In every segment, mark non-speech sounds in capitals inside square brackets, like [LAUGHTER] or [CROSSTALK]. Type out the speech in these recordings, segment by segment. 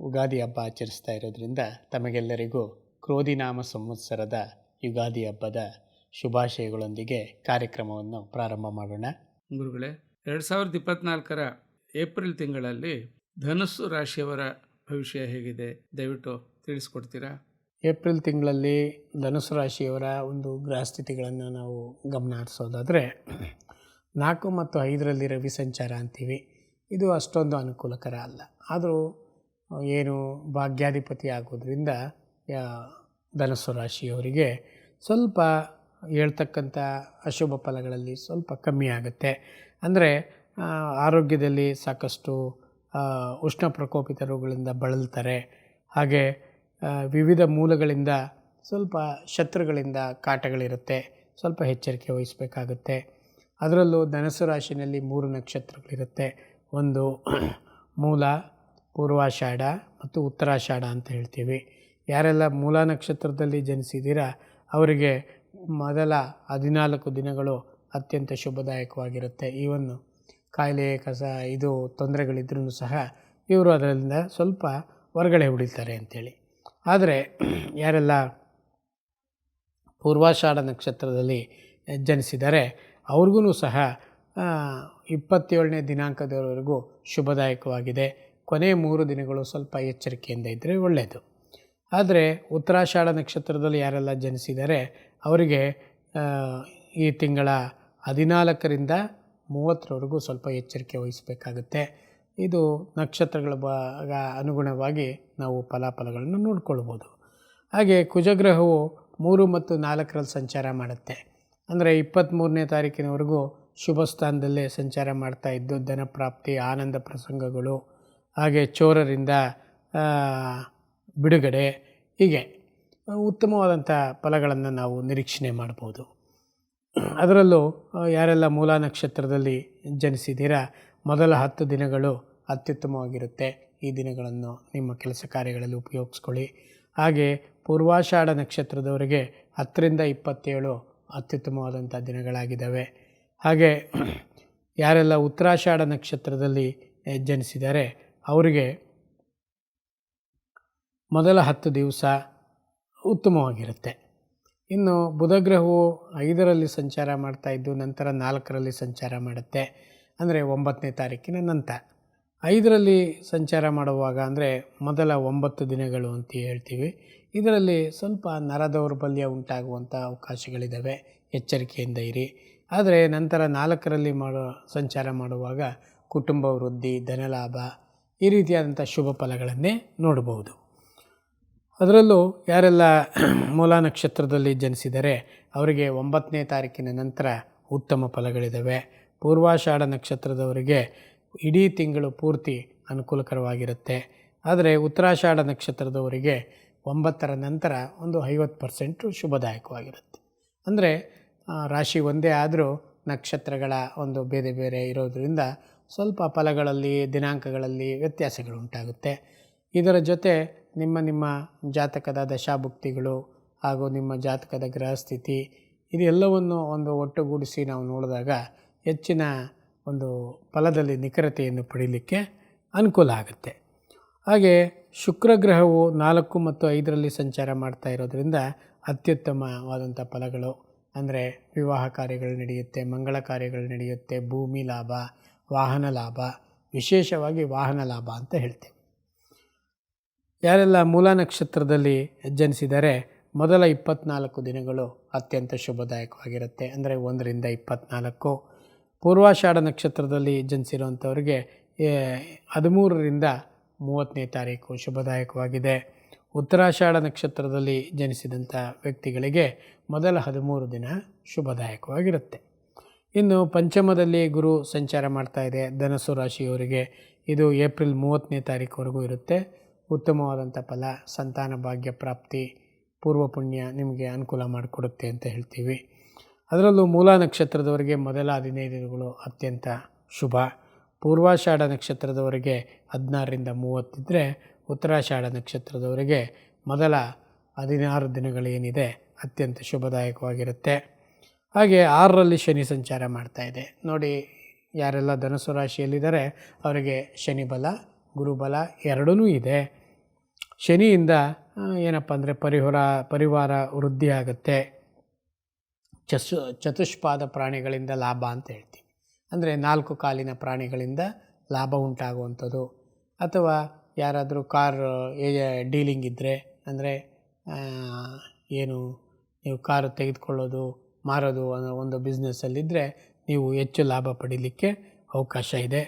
ಉಗಾದಿ ಹಬ್ಬ ಆಚರಿಸ್ತಾ ಇರೋದ್ರಿಂದ ತಮಗೆಲ್ಲರಿಗೂ ಕ್ರೋಧಿನಾಮ ಸಂವತ್ಸರದ ಯುಗಾದಿ ಹಬ್ಬದ ಶುಭಾಶಯಗಳೊಂದಿಗೆ ಕಾರ್ಯಕ್ರಮವನ್ನು ಪ್ರಾರಂಭ ಮಾಡೋಣ. ಗುರುಗಳೇ ಎರಡು ಸಾವಿರದ ಇಪ್ಪತ್ನಾಲ್ಕರ ಏಪ್ರಿಲ್ ತಿಂಗಳಲ್ಲಿ ಧನುಸ್ಸು ರಾಶಿಯವರ ಭವಿಷ್ಯ ಹೇಗಿದೆ? ದಯವಿಟ್ಟು ತಿಳಿಸ್ಕೊಡ್ತೀರಾ? ಏಪ್ರಿಲ್ ತಿಂಗಳಲ್ಲಿ ಧನುಸು ರಾಶಿಯವರ ಒಂದು ಗ್ರಹಸ್ಥಿತಿಗಳನ್ನು ನಾವು ಗಮನ ಹರಿಸೋದಾದರೆ ನಾಲ್ಕು ಮತ್ತು ಐದರಲ್ಲಿ ರವಿ ಸಂಚಾರ ಅಂತೀವಿ. ಇದು ಅಷ್ಟೊಂದು ಅನುಕೂಲಕರ ಅಲ್ಲ. ಆದರೂ ಏನು ಭಾಗ್ಯಾಧಿಪತಿ ಆಗೋದ್ರಿಂದ ಧನಸ್ಸು ರಾಶಿಯವರಿಗೆ ಸ್ವಲ್ಪ ಹೇಳ್ತಕ್ಕಂಥ ಅಶುಭ ಫಲಗಳಲ್ಲಿ ಸ್ವಲ್ಪ ಕಮ್ಮಿ ಆಗುತ್ತೆ. ಅಂದರೆ ಆರೋಗ್ಯದಲ್ಲಿ ಸಾಕಷ್ಟು ಉಷ್ಣ ಪ್ರಕೋಪಿತ ರೋಗಗಳಿಂದ ಬಳಲ್ತಾರೆ. ಹಾಗೆ ವಿವಿಧ ಮೂಲಗಳಿಂದ ಸ್ವಲ್ಪ ಶತ್ರುಗಳಿಂದ ಕಾಟಗಳಿರುತ್ತೆ. ಸ್ವಲ್ಪ ಎಚ್ಚರಿಕೆ ವಹಿಸಬೇಕಾಗುತ್ತೆ. ಅದರಲ್ಲೂ ಧನಸ್ಸು ರಾಶಿಯಲ್ಲಿ ಮೂರು ನಕ್ಷತ್ರಗಳಿರುತ್ತೆ. ಒಂದು, ಮೂಲ ಪೂರ್ವಾಷಾಢ ಮತ್ತು ಉತ್ತರಾಷಾಢ ಅಂತ ಹೇಳ್ತೀವಿ. ಯಾರೆಲ್ಲ ಮೂಲ ನಕ್ಷತ್ರದಲ್ಲಿ ಜನಿಸಿದ್ದೀರಾ ಅವರಿಗೆ ಮೊದಲ ಹದಿನಾಲ್ಕು ದಿನಗಳು ಅತ್ಯಂತ ಶುಭದಾಯಕವಾಗಿರುತ್ತೆ. ಈವನ್ನು ಕಾಯಿಲೆ, ಕಸ, ಇದು ತೊಂದರೆಗಳಿದ್ರೂ ಸಹ ಇವರು ಅದರಿಂದ ಸ್ವಲ್ಪ ಹೊರಗಡೆ ಉಳಿತಾರೆ ಅಂಥೇಳಿ ಆದರೆ ಯಾರೆಲ್ಲ ಪೂರ್ವಾಷಾಢ ನಕ್ಷತ್ರದಲ್ಲಿ ಜನಿಸಿದರೆ ಅವ್ರಿಗೂ ಸಹ ಇಪ್ಪತ್ತೇಳನೇ ದಿನಾಂಕದವರೆಗೂ ಶುಭದಾಯಕವಾಗಿದೆ. ಕೊನೆಯ ಮೂರು ದಿನಗಳು ಸ್ವಲ್ಪ ಎಚ್ಚರಿಕೆಯಿಂದ ಇದ್ದರೆ ಒಳ್ಳೆಯದು ಆದರೆ ಉತ್ತರಾಷಾಢ ನಕ್ಷತ್ರದಲ್ಲಿ ಯಾರೆಲ್ಲ ಜನಿಸಿದ್ದಾರೆ ಅವರಿಗೆ ಈ ತಿಂಗಳ ಹದಿನಾಲ್ಕರಿಂದ ಮೂವತ್ತರವರೆಗೂ ಸ್ವಲ್ಪ ಎಚ್ಚರಿಕೆ ವಹಿಸಬೇಕಾಗುತ್ತೆ. ಇದು ನಕ್ಷತ್ರಗಳ ಭಾಗ ಅನುಗುಣವಾಗಿ ನಾವು ಫಲಾಫಲಗಳನ್ನು ನೋಡ್ಕೊಳ್ಬೋದು. ಹಾಗೆ ಕುಜಗ್ರಹವು ಮೂರು ಮತ್ತು ನಾಲ್ಕರಲ್ಲಿ ಸಂಚಾರ ಮಾಡುತ್ತೆ. ಅಂದರೆ ಇಪ್ಪತ್ತ್ಮೂರನೇ ತಾರೀಕಿನವರೆಗೂ ಶುಭ ಸ್ಥಾನದಲ್ಲೇ ಸಂಚಾರ ಮಾಡ್ತಾ ಇದ್ದು, ಧನಪ್ರಾಪ್ತಿ, ಆನಂದ ಪ್ರಸಂಗಗಳು ಹಾಗೆ ಚೋರರಿಂದ ಬಿಡುಗಡೆ, ಹೀಗೆ ಉತ್ತಮವಾದಂಥ ಫಲಗಳನ್ನು ನಾವು ನಿರೀಕ್ಷಣೆ ಮಾಡ್ಬೋದು. ಅದರಲ್ಲೂ ಯಾರೆಲ್ಲ ಮೂಲ ನಕ್ಷತ್ರದಲ್ಲಿ ಜನಿಸಿದ್ದೀರಾ, ಮೊದಲ ಹತ್ತು ದಿನಗಳು ಅತ್ಯುತ್ತಮವಾಗಿರುತ್ತೆ. ಈ ದಿನಗಳನ್ನು ನಿಮ್ಮ ಕೆಲಸ ಕಾರ್ಯಗಳಲ್ಲಿ ಉಪಯೋಗಿಸ್ಕೊಳ್ಳಿ. ಹಾಗೆ ಪೂರ್ವಾಷಾಢ ನಕ್ಷತ್ರದವರಿಗೆ ಹತ್ತರಿಂದ ಇಪ್ಪತ್ತೇಳು ಅತ್ಯುತ್ತಮವಾದಂಥ ದಿನಗಳಾಗಿದ್ದಾವೆ. ಹಾಗೆ ಯಾರೆಲ್ಲ ಉತ್ತರಾಷಾಢ ನಕ್ಷತ್ರದಲ್ಲಿ ಜನಿಸಿದ್ದಾರೆ ಅವರಿಗೆ ಮೊದಲ ಹತ್ತು ದಿವಸ ಉತ್ತಮವಾಗಿರುತ್ತೆ. ಇನ್ನು ಬುಧಗ್ರಹವು ಐದರಲ್ಲಿ ಸಂಚಾರ ಮಾಡ್ತಾ ಇದ್ದು, ನಂತರ ನಾಲ್ಕರಲ್ಲಿ ಸಂಚಾರ ಮಾಡುತ್ತೆ. ಅಂದರೆ ಒಂಬತ್ತನೇ ತಾರೀಕಿನ ನಂತರ. ಐದರಲ್ಲಿ ಸಂಚಾರ ಮಾಡುವಾಗ ಅಂದರೆ ಮೊದಲ ಒಂಬತ್ತು ದಿನಗಳು ಅಂತ ಹೇಳ್ತೀವಿ. ಇದರಲ್ಲಿ ಸ್ವಲ್ಪ ನರ ದೌರ್ಬಲ್ಯ ಉಂಟಾಗುವಂಥ ಅವಕಾಶಗಳಿದ್ದಾವೆ ಎಚ್ಚರಿಕೆಯಿಂದ ಇರಿ. ಆದರೆ ನಂತರ ನಾಲ್ಕರಲ್ಲಿ ಮಾಡೋ, ಸಂಚಾರ ಮಾಡುವಾಗ ಕುಟುಂಬ ವೃದ್ಧಿ, ಧನಲಾಭ ಈ ರೀತಿಯಾದಂಥ ಶುಭ ಫಲಗಳನ್ನೇ ನೋಡಬಹುದು. ಅದರಲ್ಲೂ ಯಾರೆಲ್ಲ [CLEARS THROAT] ಮೂಲ ನಕ್ಷತ್ರದಲ್ಲಿ ಜನಿಸಿದರೆ ಅವರಿಗೆ ಒಂಬತ್ತನೇ ತಾರೀಕಿನ ನಂತರ ಉತ್ತಮ ಫಲಗಳಿದ್ದಾವೆ ಪೂರ್ವಾಷಾಢ ನಕ್ಷತ್ರದವರಿಗೆ ಇಡೀ ತಿಂಗಳು ಪೂರ್ತಿ ಅನುಕೂಲಕರವಾಗಿರುತ್ತೆ. ಆದರೆ ಉತ್ತರಾಷಾಢ ನಕ್ಷತ್ರದವರಿಗೆ ಒಂಬತ್ತರ ನಂತರ ಒಂದು ಐವತ್ತು ಪರ್ಸೆಂಟು ಶುಭದಾಯಕವಾಗಿರುತ್ತೆ. ಅಂದರೆ ರಾಶಿ ಒಂದೇ ಆದರೂ ನಕ್ಷತ್ರಗಳ ಒಂದು ಬೇರೆ ಬೇರೆ ಇರೋದರಿಂದ ಸ್ವಲ್ಪ ಫಲಗಳಲ್ಲಿ, ದಿನಾಂಕಗಳಲ್ಲಿ ವ್ಯತ್ಯಾಸಗಳು ಉಂಟಾಗುತ್ತೆ ಇದರ ಜೊತೆ ನಿಮ್ಮ ನಿಮ್ಮ ಜಾತಕದ ದಶಾಭುಕ್ತಿಗಳು ಹಾಗೂ ನಿಮ್ಮ ಜಾತಕದ ಗ್ರಹಸ್ಥಿತಿ, ಇದೆಲ್ಲವನ್ನು ಒಂದು ಒಟ್ಟುಗೂಡಿಸಿ ನಾವು ನೋಡಿದಾಗ ಹೆಚ್ಚಿನ ಒಂದು ಫಲದಲ್ಲಿ ನಿಖರತೆಯನ್ನು ಪಡೀಲಿಕ್ಕೆ ಅನುಕೂಲ ಆಗುತ್ತೆ. ಹಾಗೆ ಶುಕ್ರ ಗ್ರಹವು ನಾಲ್ಕು ಮತ್ತು ಐದರಲ್ಲಿ ಸಂಚಾರ ಮಾಡ್ತಾ ಇರೋದರಿಂದ ಅತ್ಯುತ್ತಮವಾದಂಥ ಫಲಗಳು, ಅಂದರೆ ವಿವಾಹ ಕಾರ್ಯಗಳು ನಡೆಯುತ್ತೆ, ಮಂಗಳ ಕಾರ್ಯಗಳು ನಡೆಯುತ್ತೆ, ಭೂಮಿ ಲಾಭ ವಾಹನ ಲಾಭ, ವಿಶೇಷವಾಗಿ ವಾಹನ ಲಾಭ ಅಂತ ಹೇಳ್ತೇವೆ ಯಾರೆಲ್ಲ ಮೂಲ ನಕ್ಷತ್ರದಲ್ಲಿ ಜನಿಸಿದರೆ ಮೊದಲ ಇಪ್ಪತ್ನಾಲ್ಕು ದಿನಗಳು ಅತ್ಯಂತ ಶುಭದಾಯಕವಾಗಿರುತ್ತೆ. ಅಂದರೆ ಒಂದರಿಂದ ಇಪ್ಪತ್ನಾಲ್ಕು. ಪೂರ್ವಾಷಾಢ ನಕ್ಷತ್ರದಲ್ಲಿ ಜನಿಸಿರುವಂಥವ್ರಿಗೆ ಹದಿಮೂರರಿಂದ ಮೂವತ್ತನೇ ತಾರೀಕು ಶುಭದಾಯಕವಾಗಿದೆ. ಉತ್ತರಾಷಾಢ ನಕ್ಷತ್ರದಲ್ಲಿ ಜನಿಸಿದಂಥ ವ್ಯಕ್ತಿಗಳಿಗೆ ಮೊದಲ ಹದಿಮೂರು ದಿನ ಶುಭದಾಯಕವಾಗಿರುತ್ತೆ. ಇನ್ನು ಪಂಚಮದಲ್ಲಿ ಗುರು ಸಂಚಾರ ಮಾಡ್ತಾ ಇದೆ ಧನಸ್ಸು ರಾಶಿಯವರಿಗೆ. ಇದು ಏಪ್ರಿಲ್ ಮೂವತ್ತನೇ ತಾರೀಕುವರೆಗೂ ಇರುತ್ತೆ. ಉತ್ತಮವಾದಂಥ ಫಲ, ಸಂತಾನ ಭಾಗ್ಯ ಪ್ರಾಪ್ತಿ, ಪೂರ್ವ ಪುಣ್ಯ ನಿಮಗೆ ಅನುಕೂಲ ಮಾಡಿಕೊಡುತ್ತೆ ಅಂತ ಹೇಳ್ತೀವಿ. ಅದರಲ್ಲೂ ಮೂಲ ನಕ್ಷತ್ರದವರಿಗೆ ಮೊದಲ ಹದಿನೈದು ದಿನಗಳು ಅತ್ಯಂತ ಶುಭ. ಪೂರ್ವಾಷಾಢ ನಕ್ಷತ್ರದವರೆಗೆ ಹದಿನಾರರಿಂದ ಮೂವತ್ತಿದ್ದರೆ ಉತ್ತರಾಷಾಢ ನಕ್ಷತ್ರದವರೆಗೆ ಮೊದಲ ಹದಿನಾರು ದಿನಗಳೇನಿದೆ ಅತ್ಯಂತ ಶುಭದಾಯಕವಾಗಿರುತ್ತೆ. ಹಾಗೆ ಆರರಲ್ಲಿ ಶನಿ ಸಂಚಾರ ಮಾಡ್ತಾ ಇದೆ. ನೋಡಿ, ಯಾರೆಲ್ಲ ಧನಸ್ಸು ರಾಶಿಯಲ್ಲಿದ್ದಾರೆ, ಅವರಿಗೆ ಶನಿ ಬಲ ಗುರುಬಲ ಎರಡೂ ಇದೆ. ಶನಿಯಿಂದ ಏನಪ್ಪ ಅಂದರೆ ಪರಿಹಾರ, ಪರಿವಾರ ವೃದ್ಧಿ ಆಗುತ್ತೆ. ಚಸು, ಚತುಷ್ಪಾದ ಪ್ರಾಣಿಗಳಿಂದ ಲಾಭ ಅಂತ ಹೇಳ್ತೀವಿ. ಅಂದರೆ ನಾಲ್ಕು ಕಾಲಿನ ಪ್ರಾಣಿಗಳಿಂದ ಲಾಭ ಉಂಟಾಗುವಂಥದ್ದು. ಅಥವಾ ಯಾರಾದರೂ ಕಾರ್ ಡೀಲಿಂಗ್ ಇದ್ದರೆ ಅಂದರೆ ಏನು, ನೀವು ಕಾರು ತೆಗೆದುಕೊಳ್ಳೋದು ಮಾರೋದು ಒಂದು ಬಿಸ್ನೆಸ್ಸಲ್ಲಿದ್ದರೆ ನೀವು ಹೆಚ್ಚು ಲಾಭ ಪಡೀಲಿಕ್ಕೆ ಅವಕಾಶ ಇದೆ.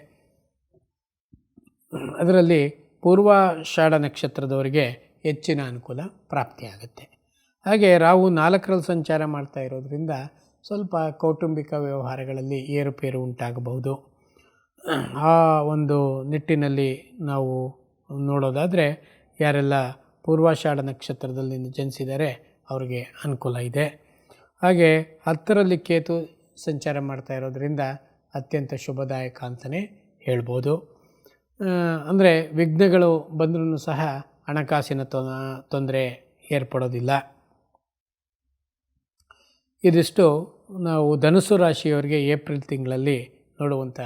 ಅದರಲ್ಲಿ ಪೂರ್ವಾಷಾಢ ನಕ್ಷತ್ರದವರಿಗೆ ಹೆಚ್ಚಿನ ಅನುಕೂಲ ಪ್ರಾಪ್ತಿಯಾಗುತ್ತೆ ಹಾಗೆ ರಾಹು ನಾಲ್ಕರಲ್ಲಿ ಸಂಚಾರ ಮಾಡ್ತಾ ಇರೋದರಿಂದ ಸ್ವಲ್ಪ ಕೌಟುಂಬಿಕ ವ್ಯವಹಾರಗಳಲ್ಲಿ ಏರುಪೇರು ಉಂಟಾಗಬಹುದು. ಆ ಒಂದು ನಿಟ್ಟಿನಲ್ಲಿ ನಾವು ನೋಡೋದಾದರೆ ಯಾರೆಲ್ಲ ಪೂರ್ವಾಷಾಢ ನಕ್ಷತ್ರದಲ್ಲಿ ಜನಿಸಿದರೆ ಅವರಿಗೆ ಅನುಕೂಲ ಇದೆ. ಹಾಗೆ ಹತ್ತರಲ್ಲಿ ಕೇತು ಸಂಚಾರ ಮಾಡ್ತಾ ಇರೋದರಿಂದ ಅತ್ಯಂತ ಶುಭದಾಯಕ ಅಂತಲೇ ಹೇಳ್ಬೋದು. ಅಂದರೆ ವಿಘ್ನಗಳು ಬಂದ್ರೂ ಸಹ ಹಣಕಾಸಿನ ತೊಂದರೆ ಏರ್ಪಡೋದಿಲ್ಲ. ಇದಿಷ್ಟು ನಾವು ಧನುಸು ರಾಶಿಯವರಿಗೆ ಏಪ್ರಿಲ್ ತಿಂಗಳಲ್ಲಿ ನೋಡುವಂಥ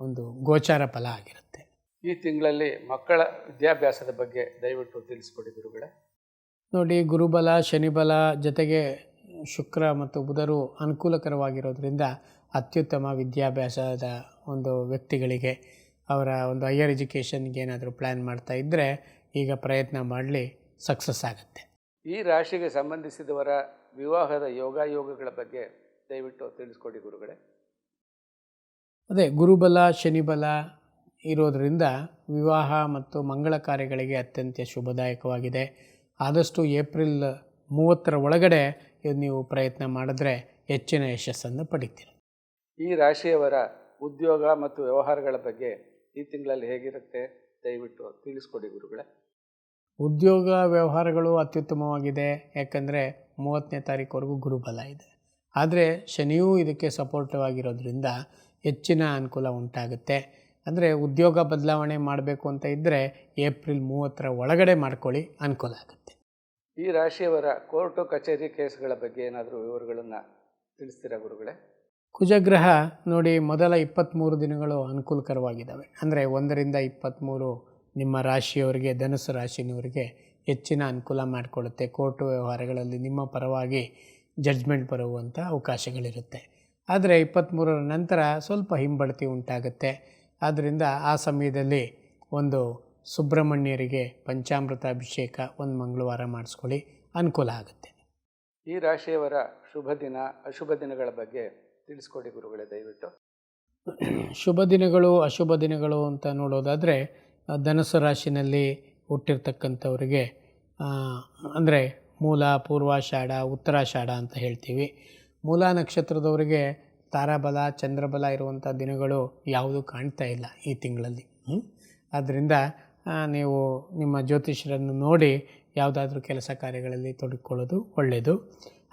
ಒಂದು ಗೋಚಾರ ಫಲ ಆಗಿರುತ್ತೆ. ಈ ತಿಂಗಳಲ್ಲಿ ಮಕ್ಕಳ ವಿದ್ಯಾಭ್ಯಾಸದ ಬಗ್ಗೆ ದಯವಿಟ್ಟು ತಿಳಿಸ್ಕೊಡಿ ಗುರುಗಳೇ. ನೋಡಿ ಗುರುಬಲ ಶನಿಬಲ ಜೊತೆಗೆ ಶುಕ್ರ ಮತ್ತು ಬುಧರು ಅನುಕೂಲಕರವಾಗಿರೋದ್ರಿಂದ ಅತ್ಯುತ್ತಮ ವಿದ್ಯಾಭ್ಯಾಸದ ಒಂದು ವ್ಯಕ್ತಿಗಳಿಗೆ ಅವರ ಒಂದು ಹೈಯರ್ ಎಜುಕೇಷನ್ಗೆ ಏನಾದರೂ ಪ್ಲ್ಯಾನ್ ಮಾಡ್ತಾ ಇದ್ದರೆ ಈಗ ಪ್ರಯತ್ನ ಮಾಡಲಿ ಸಕ್ಸಸ್ ಆಗುತ್ತೆ. ಈ ರಾಶಿಗೆ ಸಂಬಂಧಿಸಿದವರ ವಿವಾಹದ ಯೋಗಾಯೋಗಗಳ ಬಗ್ಗೆ ದಯವಿಟ್ಟು ತಿಳಿಸ್ಕೊಡಿ ಗುರುಗಳೇ. ಅದೇ ಗುರುಬಲ ಶನಿಬಲ ಇರೋದರಿಂದ ವಿವಾಹ ಮತ್ತು ಮಂಗಳ ಕಾರ್ಯಗಳಿಗೆ ಅತ್ಯಂತ ಶುಭದಾಯಕವಾಗಿದೆ. ಆದಷ್ಟು ಏಪ್ರಿಲ್ ಮೂವತ್ತರ ಒಳಗಡೆ ಇದು ನೀವು ಪ್ರಯತ್ನ ಮಾಡಿದ್ರೆ ಹೆಚ್ಚಿನ ಯಶಸ್ಸನ್ನು ಪಡಿತೀರ. ಈ ರಾಶಿಯವರ ಉದ್ಯೋಗ ಮತ್ತು ವ್ಯವಹಾರಗಳ ಬಗ್ಗೆ ಈ ತಿಂಗಳಲ್ಲಿ ಹೇಗಿರುತ್ತೆ? ದಯವಿಟ್ಟು ತಿಳಿಸ್ಕೊಡಿ ಗುರುಗಳೇ. ಉದ್ಯೋಗ ವ್ಯವಹಾರಗಳು ಅತ್ಯುತ್ತಮವಾಗಿದೆ ಯಾಕಂದರೆ ಮೂವತ್ತನೇ ತಾರೀಕುವರೆಗೂ ಗುರುಬಲ ಇದೆ. ಆದರೆ ಶನಿಯೂ ಇದಕ್ಕೆ ಸಪೋರ್ಟಿವ್ ಆಗಿರೋದ್ರಿಂದ ಹೆಚ್ಚಿನ ಅನುಕೂಲ ಉಂಟಾಗುತ್ತೆ. ಅಂದರೆ ಉದ್ಯೋಗ ಬದಲಾವಣೆ ಮಾಡಬೇಕು ಅಂತ ಇದ್ದರೆ ಏಪ್ರಿಲ್ ಮೂವತ್ತರ ಒಳಗಡೆ ಮಾಡ್ಕೊಳ್ಳಿ ಅನುಕೂಲ ಆಗುತ್ತೆ. ಈ ರಾಶಿಯವರ ಕೋರ್ಟು ಕಚೇರಿ ಕೇಸ್ಗಳ ಬಗ್ಗೆ ಏನಾದರೂ ವಿವರಗಳನ್ನು ತಿಳಿಸ್ತೀರಾ ಗುರುಗಳೇ? ಕುಜಗ್ರಹ ನೋಡಿ ಮೊದಲ ಇಪ್ಪತ್ತ್ಮೂರು ದಿನಗಳು ಅನುಕೂಲಕರವಾಗಿದ್ದಾವೆ. ಅಂದರೆ ಒಂದರಿಂದ ಇಪ್ಪತ್ತ್ಮೂರು ನಿಮ್ಮ ರಾಶಿಯವರಿಗೆ, ಧನುಸು ರಾಶಿನವರಿಗೆ ಹೆಚ್ಚಿನ ಅನುಕೂಲ ಮಾಡಿಕೊಳ್ಳುತ್ತೆ ಕೋರ್ಟು ವ್ಯವಹಾರಗಳಲ್ಲಿ ನಿಮ್ಮ ಪರವಾಗಿ ಜಡ್ಜ್ಮೆಂಟ್ ಬರುವಂಥ ಅವಕಾಶಗಳಿರುತ್ತೆ. ಆದರೆ ಇಪ್ಪತ್ತ್ಮೂರರ ನಂತರ ಸ್ವಲ್ಪ ಹಿಂಬಡ್ತಿ ಉಂಟಾಗುತ್ತೆ. ಆದ್ದರಿಂದ ಆ ಸಮಯದಲ್ಲಿ ಒಂದು ಸುಬ್ರಹ್ಮಣ್ಯರಿಗೆ ಪಂಚಾಮೃತ ಅಭಿಷೇಕ ಒಂದು ಮಂಗಳವಾರ ಮಾಡಿಸ್ಕೊಳ್ಳಿ. ಅನುಕೂಲ ಆಗುತ್ತೆ. ಈ ರಾಶಿಯವರ ಶುಭ ದಿನ ಅಶುಭ ದಿನಗಳ ಬಗ್ಗೆ ತಿಳಿಸ್ಕೊಡಿ ಗುರುಗಳೇ ದಯವಿಟ್ಟು. ಶುಭ ದಿನಗಳು ಅಶುಭ ದಿನಗಳು ಅಂತ ನೋಡೋದಾದರೆ ಧನಸು ರಾಶಿನಲ್ಲಿ ಹುಟ್ಟಿರ್ತಕ್ಕಂಥವ್ರಿಗೆ ಅಂದರೆ ಮೂಲ ಪೂರ್ವಾಷಾಢ ಉತ್ತರಾಷಾಢ ಅಂತ ಹೇಳ್ತೀವಿ. ಮೂಲ ನಕ್ಷತ್ರದವರಿಗೆ ತಾರಾಬಲ ಚಂದ್ರಬಲ ಇರುವಂಥ ದಿನಗಳು ಯಾವುದೂ ಕಾಣ್ತಾ ಇಲ್ಲ ಈ ತಿಂಗಳಲ್ಲಿ. ಹ್ಞೂ ಆದ್ದರಿಂದ ನೀವು ನಿಮ್ಮ ಜ್ಯೋತಿಷ್ಯರನ್ನು ನೋಡಿ ಯಾವುದಾದ್ರೂ ಕೆಲಸ ಕಾರ್ಯಗಳಲ್ಲಿ ತೊಡಗಿಕೊಳ್ಳೋದು ಒಳ್ಳೆಯದು.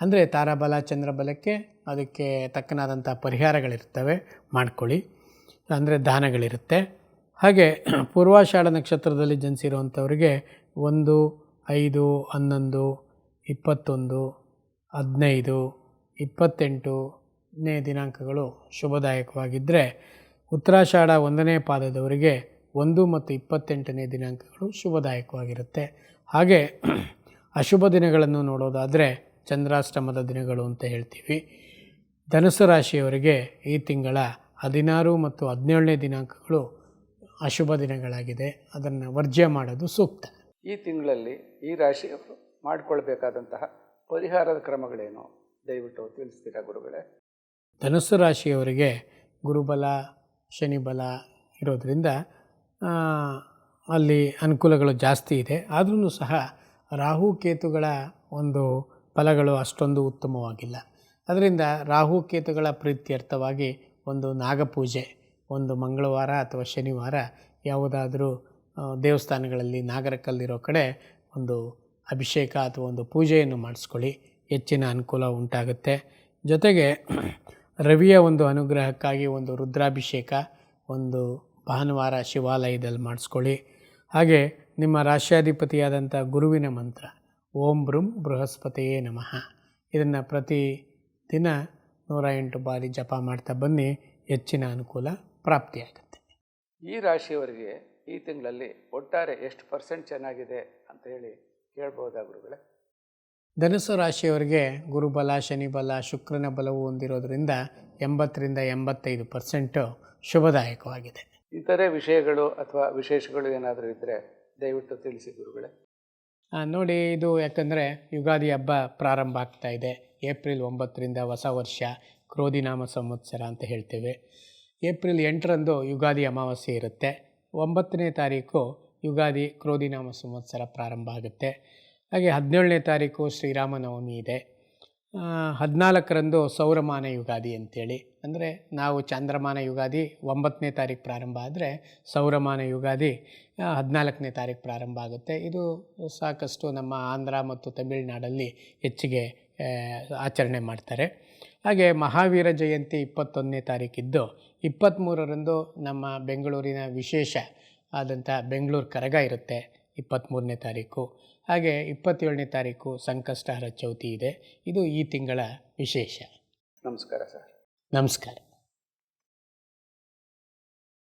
ಅಂದರೆ ತಾರಾಬಲ, ಚಂದ್ರಬಲಕ್ಕೆ ಅದಕ್ಕೆ ತಕ್ಕನಾದಂಥ ಪರಿಹಾರಗಳಿರ್ತವೆ ಮಾಡ್ಕೊಳ್ಳಿ. ಅಂದರೆ ದಾನಗಳಿರುತ್ತೆ. ಹಾಗೆ [CLEARS THROAT] ಪೂರ್ವಾಷಾಢ ನಕ್ಷತ್ರದಲ್ಲಿ ಜನಿಸಿರುವಂಥವ್ರಿಗೆ ಒಂದು, ಐದು, ಹನ್ನೊಂದು, ಇಪ್ಪತ್ತೊಂದು, ಹದಿನೈದು ಇಪ್ಪತ್ತೆಂಟನೇ ದಿನಾಂಕಗಳು ಶುಭದಾಯಕವಾಗಿದ್ದರೆ ಉತ್ತರಾಷಾಢ ಒಂದನೇ ಪಾದದವರಿಗೆ ಒಂದು ಮತ್ತು ಇಪ್ಪತ್ತೆಂಟನೇ ದಿನಾಂಕಗಳು ಶುಭದಾಯಕವಾಗಿರುತ್ತೆ. ಹಾಗೆ ಅಶುಭ ದಿನಗಳನ್ನು ನೋಡೋದಾದರೆ ಚಂದ್ರಾಷ್ಟಮದ ದಿನಗಳು ಅಂತ ಹೇಳ್ತೀವಿ. ಧನುಸು ರಾಶಿಯವರಿಗೆ ಈ ತಿಂಗಳ ಹದಿನಾರು ಮತ್ತು ಹದಿನೇಳನೇ ದಿನಾಂಕಗಳು ಅಶುಭ ದಿನಗಳಾಗಿದೆ. ಅದನ್ನು ವರ್ಜ್ಯ ಮಾಡೋದು ಸೂಕ್ತ. ಈ ತಿಂಗಳಲ್ಲಿ ಈ ರಾಶಿಯವರು ಮಾಡಿಕೊಳ್ಬೇಕಾದಂತಹ ಪರಿಹಾರದ ಕ್ರಮಗಳೇನು? ದಯವಿಟ್ಟು ತಿಳಿಸ್ತೀರಾ ಗುರುಗಳೇ? ಧನುಸ್ಸು ರಾಶಿಯವರಿಗೆ ಗುರುಬಲ ಶನಿಬಲ ಇರೋದರಿಂದ ಅಲ್ಲಿ ಅನುಕೂಲಗಳು ಜಾಸ್ತಿ ಇದೆ. ಆದ್ರೂ ಸಹ ರಾಹು ಕೇತುಗಳ ಒಂದು ಫಲಗಳು ಅಷ್ಟೊಂದು ಉತ್ತಮವಾಗಿಲ್ಲ. ಅದರಿಂದ ರಾಹು ಕೇತುಗಳ ಪ್ರೀತ್ಯರ್ಥವಾಗಿ ಒಂದು ನಾಗಪೂಜೆ, ಒಂದು ಮಂಗಳವಾರ ಅಥವಾ ಶನಿವಾರ ಯಾವುದಾದರೂ ದೇವಸ್ಥಾನಗಳಲ್ಲಿ ನಾಗರಕಲ್ಲಿರೋ ಕಡೆ ಒಂದು ಅಭಿಷೇಕ ಅಥವಾ ಒಂದು ಪೂಜೆಯನ್ನು ಮಾಡಿಸ್ಕೊಳ್ಳಿ. ಹೆಚ್ಚಿನ ಅನುಕೂಲ ಉಂಟಾಗುತ್ತೆ. ಜೊತೆಗೆ ರವಿಯ ಒಂದು ಅನುಗ್ರಹಕ್ಕಾಗಿ ಒಂದು ರುದ್ರಾಭಿಷೇಕ, ಒಂದು ಭಾನುವಾರ ಶಿವಾಲಯದಲ್ಲಿ ಮಾಡಿಸ್ಕೊಳ್ಳಿ. ಹಾಗೆ ನಿಮ್ಮ ರಾಶ್ಯಾಧಿಪತಿಯಾದಂಥ ಗುರುವಿನ ಮಂತ್ರ ಓಂ ಬೃಂ ಬೃಹಸ್ಪತಿಯೇ ನಮಃ. ಇದನ್ನು ಪ್ರತಿ ದಿನ ನೂರ ಎಂಟು ಬಾರಿ ಜಪ ಮಾಡ್ತಾ ಬನ್ನಿ ಹೆಚ್ಚಿನ ಅನುಕೂಲ ಪ್ರಾಪ್ತಿಯಾಗುತ್ತೆ. ಈ ರಾಶಿಯವರಿಗೆ ಈ ತಿಂಗಳಲ್ಲಿ ಒಟ್ಟಾರೆ ಎಷ್ಟು ಪರ್ಸೆಂಟ್ ಚೆನ್ನಾಗಿದೆ ಅಂತ ಹೇಳಿ ಕೇಳ್ಬೋದಾ ಗುರುಗಳೇ? ಧನುಸು ರಾಶಿಯವರಿಗೆ ಗುರುಬಲ ಶನಿಬಲ ಶುಕ್ರನ ಬಲವು ಹೊಂದಿರೋದ್ರಿಂದ ಎಂಬತ್ತರಿಂದ ಎಂಬತ್ತೈದು ಪರ್ಸೆಂಟು ಶುಭದಾಯಕವಾಗಿದೆ. ಇತರೆ ವಿಷಯಗಳು ಅಥವಾ ವಿಶೇಷಗಳು ಏನಾದರೂ ಇದ್ದರೆ ದಯವಿಟ್ಟು ತಿಳಿಸಿ ಗುರುಗಳೇ. ನೋಡಿ, ಇದು ಯಾಕಂದರೆ ಯುಗಾದಿ ಹಬ್ಬ ಪ್ರಾರಂಭ ಆಗ್ತಾ ಇದೆ. ಏಪ್ರಿಲ್ ಒಂಬತ್ತರಿಂದ ಹೊಸ ವರ್ಷ ಕ್ರೋಧಿನಾಮ ಸಂವತ್ಸರ ಅಂತ ಹೇಳ್ತೇವೆ. ಏಪ್ರಿಲ್ ಎಂಟರಂದು ಯುಗಾದಿ ಅಮಾವಾಸ್ಯೆ ಇರುತ್ತೆ. ಒಂಬತ್ತನೇ ತಾರೀಕು ಯುಗಾದಿ ಕ್ರೋಧಿನಾಮ ಸಂವತ್ಸರ ಪ್ರಾರಂಭ ಆಗುತ್ತೆ. ಹಾಗೆ ಹದಿನೇಳನೇ ತಾರೀಕು ಶ್ರೀರಾಮನವಮಿ ಇದೆ. ಹದಿನಾಲ್ಕರಂದು ಸೌರಮಾನ ಯುಗಾದಿ ಅಂತೇಳಿ. ಅಂದರೆ ನಾವು ಚಾಂದ್ರಮಾನ ಯುಗಾದಿ ಒಂಬತ್ತನೇ ತಾರೀಕು ಪ್ರಾರಂಭ ಆದರೆ ಸೌರಮಾನ ಯುಗಾದಿ ಹದಿನಾಲ್ಕನೇ ತಾರೀಕು ಪ್ರಾರಂಭ ಆಗುತ್ತೆ. ಇದು ಸಾಕಷ್ಟು ನಮ್ಮ ಆಂಧ್ರ ಮತ್ತು ತಮಿಳುನಾಡಲ್ಲಿ ಹೆಚ್ಚಿಗೆ ಆಚರಣೆ ಮಾಡ್ತಾರೆ. ಹಾಗೆ ಮಹಾವೀರ ಜಯಂತಿ ಇಪ್ಪತ್ತೊಂದನೇ ತಾರೀಕಿದ್ದು ಇಪ್ಪತ್ತ್ಮೂರರಂದು ನಮ್ಮ ಬೆಂಗಳೂರಿನ ವಿಶೇಷ ಆದಂಥ ಬೆಂಗಳೂರು ಕರಗ ಇರುತ್ತೆ. ಇಪ್ಪತ್ತ್ಮೂರನೇ ತಾರೀಕು ಹಾಗೆ ಇಪ್ಪತ್ತೇಳನೇ ತಾರೀಕು ಸಂಕಷ್ಟಹರ ಚೌತಿ ಇದೆ. ಇದು ಈ ತಿಂಗಳ ವಿಶೇಷ. ನಮಸ್ಕಾರ ಸರ್. ನಮಸ್ಕಾರ.